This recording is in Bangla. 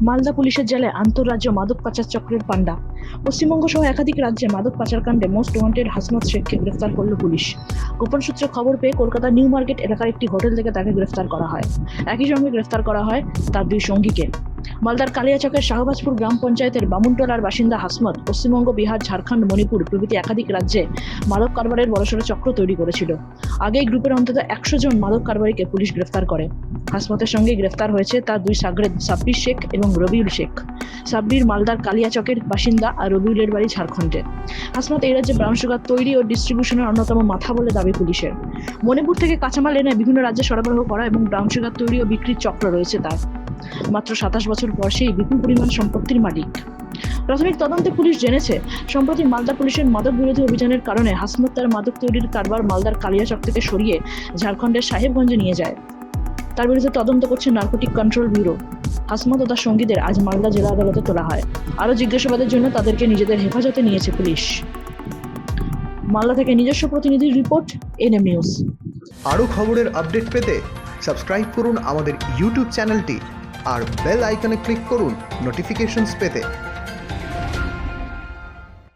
মালদা পুলিশের জেলে আন্তঃরাজ্য মাদক পাচার চক্রের পান্ডা পশ্চিমবঙ্গ সহ একাধিক রাজ্যে মাদক পাচার কাণ্ডে মোস্ট ওয়ান্টেড হাসমত শেখকে গ্রেফতার করল পুলিশ। গোপন সূত্রে খবর পেয়ে কলকাতা নিউ মার্কেট এলাকার একটি হোটেল থেকে তাকে গ্রেফতার করা হয়। একই সঙ্গে গ্রেফতার করা হয় তার দুই সঙ্গীকে। মালদার কালিয়াচকের শাহবাজপুর গ্রাম পঞ্চায়েতের বামুনটোলার বাসিন্দা হাসমত পশ্চিমবঙ্গ, বিহার, ঝাড়খণ্ড, মণিপুর প্রভৃতি একাধিক রাজ্যে মাদক কারবারের বড়সড় চক্র তৈরি করেছিল। আগে গ্রুপের অন্তত একশো জন মাদক কারবারিকে পুলিশ গ্রেফতার করে। হাসমতের সঙ্গে গ্রেফতার হয়েছে তার দুই সাগরেদ সাব্বির শেখ এবং রবিউল শেখ। সাব্বির মালদার কালিয়াচকের বাসিন্দা আর রবিউলের বাড়ি ঝাড়খণ্ডে। হাসমত এই রাজ্যে ব্রাউন সুগার তৈরি ও ডিস্ট্রিবিউশনের অন্যতম মাথা বলে দাবি পুলিশের। মণিপুর থেকে কাঁচামাল এনে বিভিন্ন রাজ্যে সরবরাহ করা এবং ব্রাউন সুগার তৈরি ও বিক্রির চক্র রয়েছে তার। মাত্র সাতাশ বছর বয়সেই বিপুল পরিমাণ সম্পত্তির মালিক। প্রাথমিক তদন্তে পুলিশ জেনেছে, সম্প্রতি মালদা পুলিশের মাদক বিরোধী অভিযানের কারণে হাসমত তার মাদক তৈরির কারবার মালদার কালিয়াচক থেকে সরিয়ে ঝাড়খণ্ডের সাহেবগঞ্জে নিয়ে যায়। তার বিরুদ্ধে তদন্ত করছে নার্কোটিক কন্ট্রোল ব্যুরো। হাসমত ও তার সঙ্গীদের আজ মালদা জেলা আদালতে তোলা হয়। আরও জিজ্ঞাসাবাদের জন্য তাদেরকে নিজেদের হেফাজতে নিয়েছে পুলিশ। মালদা থেকে নিজস্ব প্রতিনিধির রিপোর্ট, এনএম নিউজ। আরও খবরের আপডেট পেতে সাবস্ক্রাইব করুন আমাদের ইউটিউব চ্যানেলটি আর বেল আইকনে ক্লিক করুন নোটিফিকেশনস পেতে।